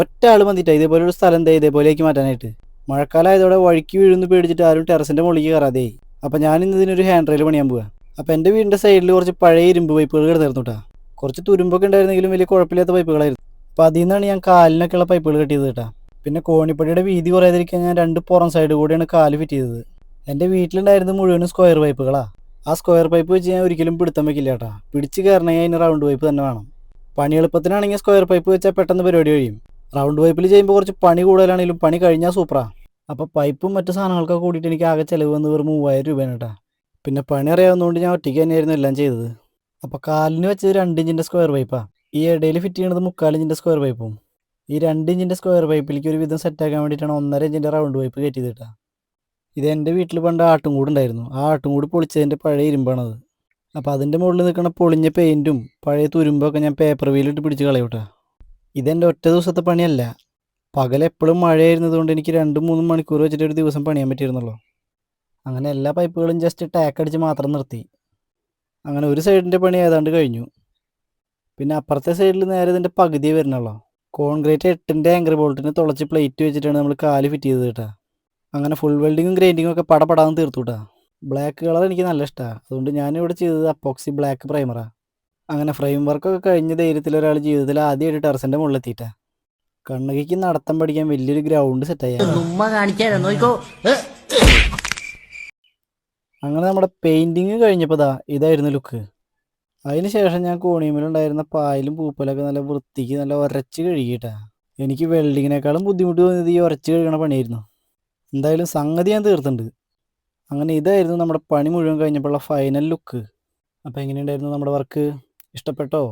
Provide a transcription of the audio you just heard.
ഒറ്റ ആൾ വന്നിട്ടാ ഇതേപോലെ ഒരു സ്ഥലം ദേ ഇതേപോലെയാക്കി മാറ്റാനായിട്ട്. മഴക്കാലമായതോടെ വഴിക്ക് വീഴുന്നു പേടിച്ചിട്ട് ആരും ടെറസിന്റെ മുകളിലേക്ക് കയറാതെ. അപ്പോൾ ഞാൻ ഇന്ന് ഇതിനൊരു ഹാൻഡ് റെയിൽ പണിയാൻ പോവാ. അപ്പോൾ എന്റെ വീടിന്റെ സൈഡിൽ കുറച്ച് പഴയ ഇരുമ്പ് പൈപ്പുകൾ കിടന്നിരുന്നു കേട്ടോ കുറച്ച് തുരുമ്പൊക്കെ ഉണ്ടായിരുന്നെങ്കിലും വലിയ കുഴപ്പമില്ലാത്ത പൈപ്പുകളായിരുന്നു അപ്പോൾ അതിൽ നിന്നാണ് ഞാൻ കാലിനൊക്കെയുള്ള പൈപ്പുകൾ കെട്ടിയത് കേട്ടോ പിന്നെ കോണിപ്പടിയുടെ വീതി കുറയാതിരിക്കാൻ ഞാൻ രണ്ട് പുറം സൈഡ് കൂടിയാണ് കാൽ ഫിറ്റ് ചെയ്തത്. എന്റെ വീട്ടിലുണ്ടായിരുന്നത് മുഴുവനും സ്ക്വയർ പൈപ്പുകളാ ആ സ്ക്വയർ പൈപ്പ് വെച്ച് ഞാൻ ഒരിക്കലും പിടുത്തം വെക്കില്ല കേട്ടാ പിടിച്ച് കയറണമെങ്കിൽ അതിന് റൗണ്ട് പൈപ്പ് തന്നെ വേണം. പണി എളുപ്പത്തിനാണെങ്കിൽ സ്ക്വയർ പൈപ്പ് വെച്ചാൽ പെട്ടെന്ന് പരിപാടി കഴിയും. റൗണ്ട് പൈപ്പിൽ ചെയ്യുമ്പോൾ കുറച്ച് പണി കൂടുതലാണെങ്കിലും പണി കഴിഞ്ഞാൽ സൂപ്പറാ. അപ്പോൾ പൈപ്പും മറ്റ് സാധനങ്ങളൊക്കെ കൂടിയിട്ട് എനിക്ക് ആകെ ചിലവ് വന്ന് വെറും മൂവായിരം രൂപയാണ് കേട്ടോ. പിന്നെ പണി അറിയാവുന്നതുകൊണ്ട് ഞാൻ ഒറ്റയ്ക്ക് തന്നെയായിരുന്നു എല്ലാം ചെയ്തത്. അപ്പോൾ കാലിന് വെച്ചത് രണ്ട് ഇഞ്ചിന്റെ സ്ക്വയർ പൈപ്പാണ് ഈ ഇടയിൽ ഫിറ്റ് ചെയ്യണത് മുക്കാൽ ഇഞ്ചിന്റെ സ്ക്വയർ പൈപ്പും. ഈ രണ്ട് ഇഞ്ചിന്റെ സ്ക്വയർ പൈപ്പിലേക്ക് ഒരു വിധം സെറ്റാക്കാൻ വേണ്ടിയിട്ടാണ് ഒന്നര ഇഞ്ചിന്റെ റൗണ്ട് പൈപ്പ് കയറ്റിയത് കേട്ടോ. ഇത് എന്റെ വീട്ടിൽ പണ്ട് ആട്ടുംകൂട് ഉണ്ടായിരുന്നു. ആ ആട്ടുംകൂട് പൊളിച്ചതിന്റെ പഴയ ഇരുമ്പാണത്. അപ്പോൾ അതിന്റെ മുകളിൽ നിൽക്കുന്ന പൊളിഞ്ഞ പെയിന്റും പഴയ തുരുമ്പൊക്കെ ഞാൻ പേപ്പർ വീലിട്ട് പിടിച്ച് കളയൂട്ടാ ഇതെന്റെ ഒറ്റ ദിവസത്തെ പണിയല്ല. പകലെപ്പോഴും മഴയായിരുന്നത് കൊണ്ട് എനിക്ക് രണ്ടും മൂന്നും മണിക്കൂർ വെച്ചിട്ട് ഒരു ദിവസം പണിയാൻ പറ്റിയിരുന്നുള്ളൂ. അങ്ങനെ എല്ലാ പൈപ്പുകളും ജസ്റ്റ് ടാക്ക് അടിച്ച് മാത്രം നിർത്തി. അങ്ങനെ ഒരു സൈഡിന്റെ പണി ഏതാണ്ട് കഴിഞ്ഞു. പിന്നെ അപ്പുറത്തെ സൈഡിൽ നേരെ ഇതിന്റെ പകുതി വരുന്നുള്ളൂ. കോൺക്രീറ്റ് എട്ടിന്റെ ആങ്കർ ബോൾട്ടിന് തുളച്ച് പ്ലേറ്റ് വെച്ചിട്ടാണ് നമ്മൾ കാൽ ഫിറ്റ് ചെയ്തത് കേട്ടോ. അങ്ങനെ ഫുൾ വെൽഡിങ്ങും ഗ്രൈൻഡിങ്ങും ഒക്കെ പടപടാന്ന് തീർത്തു കേട്ടോ. ബ്ലാക്ക് കളർ എനിക്ക് നല്ല ഇഷ്ടമാണ് അതുകൊണ്ട് ഞാനിവിടെ ചെയ്തത് അപ്പോക്സി ബ്ലാക്ക് പ്രൈമറാണ് അങ്ങനെ ഫ്രെയിം വർക്കൊക്കെ കഴിഞ്ഞ ധൈര്യത്തിൽ ഒരാൾ ജീവിതത്തിൽ ആദ്യമായിട്ട് ടെറസിന്റെ മുകളിലെത്തിയിട്ടാ. കണ്ണകിക്ക് നടത്തം പഠിക്കാൻ വലിയൊരു ഗ്രൗണ്ട് സെറ്റായി കാണിച്ചാലോ നോക്കോ. അങ്ങനെ നമ്മുടെ പെയിന്റിങ് കഴിഞ്ഞപ്പോൾ ദാ ഇതായിരുന്നു ലുക്ക് അതിന് ശേഷം ഞാൻ കോണിയമ്മിലുണ്ടായിരുന്ന പായലും പൂപ്പലൊക്കെ നല്ല വൃത്തിക്ക് നല്ല ഉരച്ച് കഴുകിയിട്ടാ. എനിക്ക് വെൽഡിങ്ങിനേക്കാളും ബുദ്ധിമുട്ട് തോന്നിയത് ഈ ഉരച്ച് കഴുകണ പണിയായിരുന്നു. എന്തായാലും സംഗതി ഞാൻ തീർത്തുണ്ട് അങ്ങനെ ഇതായിരുന്നു നമ്മുടെ പണി മുഴുവൻ കഴിഞ്ഞപ്പോഴുള്ള ഫൈനൽ ലുക്ക് അപ്പോൾ എങ്ങനെയുണ്ടായിരുന്നു നമ്മുടെ വർക്ക് ഇഷ്ടപ്പെട്ടോ?